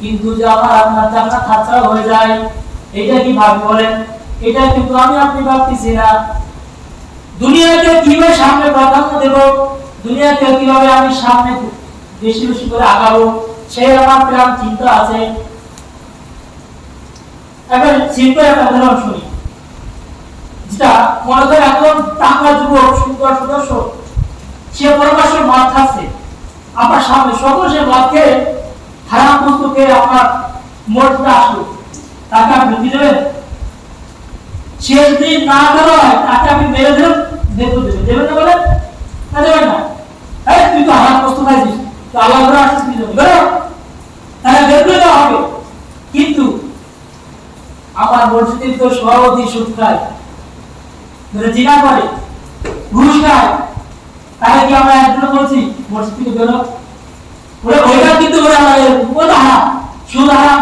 কিন্তু যে আমার আপনার জান্নাত হাতছাড়া হয়ে যায়, এটা কি ভাবি বলেন? এটা কিন্তু আমি আপনি ভাবতেছি না। দুনিয়াকে কীভাবে সামনে প্রাধান্য দেব? দুনিয়াকে কীভাবে আমি সামনে বেশি বেশি করে আগাবো? সেই আমার প্ল্যান চিন্তা আছে। এবার সিম্পল একটা উদাহরণ শুনি। যেটা মনে করে একজন টাকা যুবক, সুন্দর সদস্য, সে পরমাসের মদ খাচ্ছে। আপনার সামনে সকল সে মদ হারাম বস্তু খেয়ে আপনার মোটটা আসলো তাকে আপনি দেবেন? না ধরো হয় তাকে আপনি মেরে দেবেন? দেবেন দেবেন। না না দেবেন না। তুই তো বস্তু খাইছিস। তো আল্লাহ করে আসছিস বেরো। তাহলে দেখলে তো হবে। কিন্তু আমার মসজিদের তো সভাপতি সুদ খায় জিনা করে, ঘুষ খায়। তাহলে কি আমরা একজন বলছি, মসজিদ থেকে বেরো ওরা ওইটা কিন্তু ওরা ওটা হারাম সুদ হারাম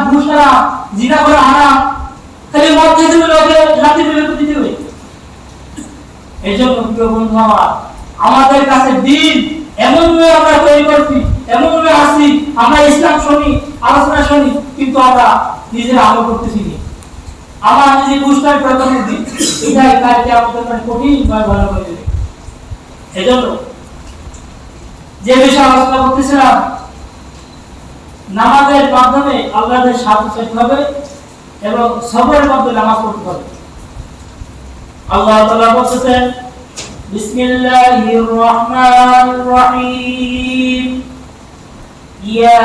আমাদের কাছে দিন, এমন আমরা তৈরি করছি, এমন আসছি, আমরা ইসলাম শুনি, আলোচনা শুনি, কিন্তু আমরা নিজেরা আমল করতেছি আমার নিজে পুষ্টায় প্রথম দিন এটাই কাজকে আমাদের মানে কঠিন ভাবে ভালো করে দেবে এজন্য যে বিষয়ে আলোচনা করতেছিলাম নামাজের মাধ্যমে আল্লাহদের সাহায্য চাইতে হবে এবং সবরের মাধ্যমে নামাজ পড়তে হবে। আল্লাহ তাআলা বলতেছেন, বিসমিল্লাহির রহমানির রহিম। ইয়া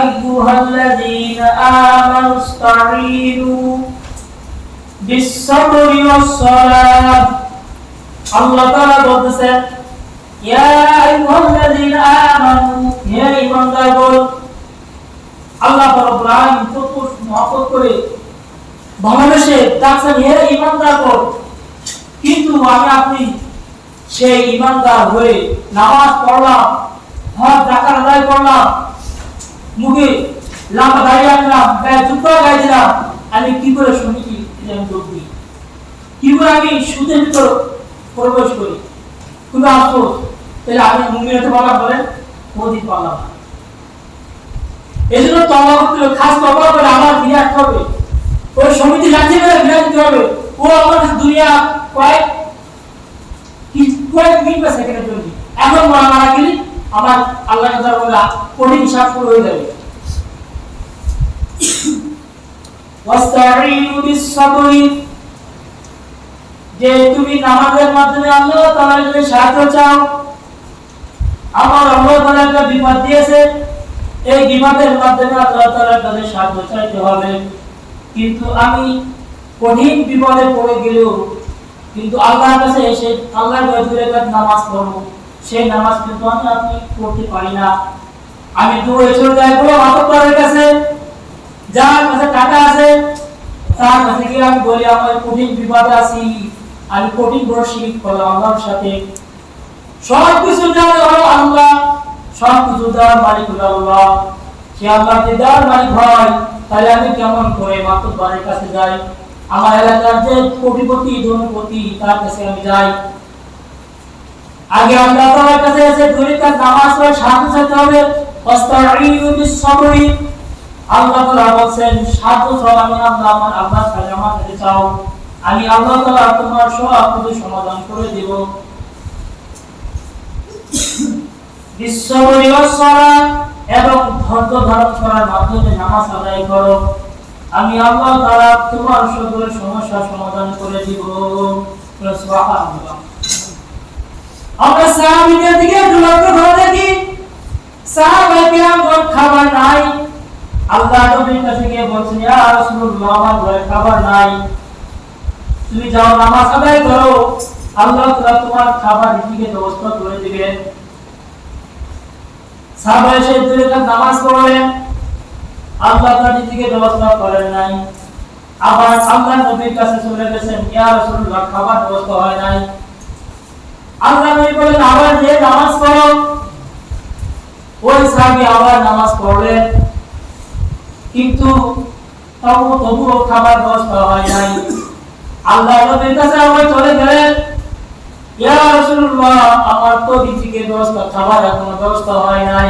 আইয়ুহাল্লাযীনা আমানু ইসতাঈনু বিস-সাবরি ওয়াস-সালাহ আল্লাহ তাআলা বলতেছেন, ইয়া আইয়ুহাল্লাযীনা আমানু, হে ঈমানদারগণ আল্লাহ করে কিন্তু আমি আপনি সেই ঈমানদার হয়ে নামাজ পড়লাম, হজ জাকাত আদায় করলাম, মুখে লাম্বা দাঁড়িয়ে রাখলাম গায়ে আমি কি করে শুনি কি আমি কি করে আমি সুদের ভিতর প্রবেশ করি? খুবই আফসোস। তাহলে আমি মুমিন হতে পারলাম বলেন কোনদিন পারলাম এই জন্য তবা করতে হবে খাস তবা করে আমার আসতে হবে। ওই সমিতি রাজ্যে করে ফিরে দিতে হবে। ও আমার দুনিয়া কয়েক কয়েক মিনিট বা সেকেন্ডের জন্য এখন মারা মারা গেলে আমার আল্লাহ বলে, কঠিন হিসাব শুরু হয়ে যাবে। ওয়াস্তাঈনু বিস-সাবরি। যে তুমি নামাজের মাধ্যমে আল্লাহ তাআলার কাছে সাহায্য চাও, আমার আল্লাহ তাআলা একটা বিপদ দিয়েছে। এই বিপদের মাধ্যমে আল্লাহ তাআলার কাছে সাহায্য চাইতে হবে। কিন্তু আমি কঠিন বিপদে পড়ে গেলেও, কিন্তু আল্লাহর কাছে এসে আল্লাহর দূরে কাজ নামাজ পড়ব। সেই নামাজ কিন্তু আমি আপনি পড়তে পারি না। আমি দু বছর যাই কোনো মাতব্বরের কাছে। যার কাছে টাকা আছে, তার কাছে গিয়ে আমি বলি, আমার কঠিন বিপদে আছি। আমি কঠিন বড় শিরিক করলাম আল্লাহর সাথে। সব কিছু জানে আল্লাহ দেওয়ার মালিক আল্লাহ। সে আল্লাহ মালিক হয়, তাহলে আমি কেমন করে কাছে যাই? আমার এলাকার যে কোটিপতি ধনপতি তার কাছে আমি যাই। আগে আল্লাহ তাআলার কাছে এসে নামাজ পড়ে হবে। আল্লাহ তাআলা বলেন আমি আল্লাহ আমার কাছে চাও। আমি আল্লাহ তাআলা তোমার সব কিছু সমাধান করে দেব। আমি তোমার সকল সমস্যার সমাধান করে দিব। খাবার নাই। আল্লাহ নবীর কাছে গিয়ে বলছেন তুমি যাও নামাজ আদায় করো। আল্লাহ তোমার খাবার রিজিকের ব্যবস্থা করে দিবেন। সাহাবা এসে দুই নামাজ পড়লেন। আল্লাহ তাআলা রিজিকের ব্যবস্থা করেন নাই। আবার আল্লাহ নবীর কাছে চলে গেছেন, ইয়া রাসূলুল্লাহ, খাবার ব্যবস্থা হয় নাই। আল্লাহ নবী বলেন আবার যে নামাজ পড়ো। ওই সাহাবী আবার নামাজ পড়লেন। কিন্তু তবু তবুও খাবার ব্যবস্থা হয় নাই। আল্লাহ নবীর কাছে আবার চলে গেলেন। রাসূলুল্লাহ আমার তো রিজিকের ব্যবস্থা খাবার এখনও ব্যবস্থা হয় নাই।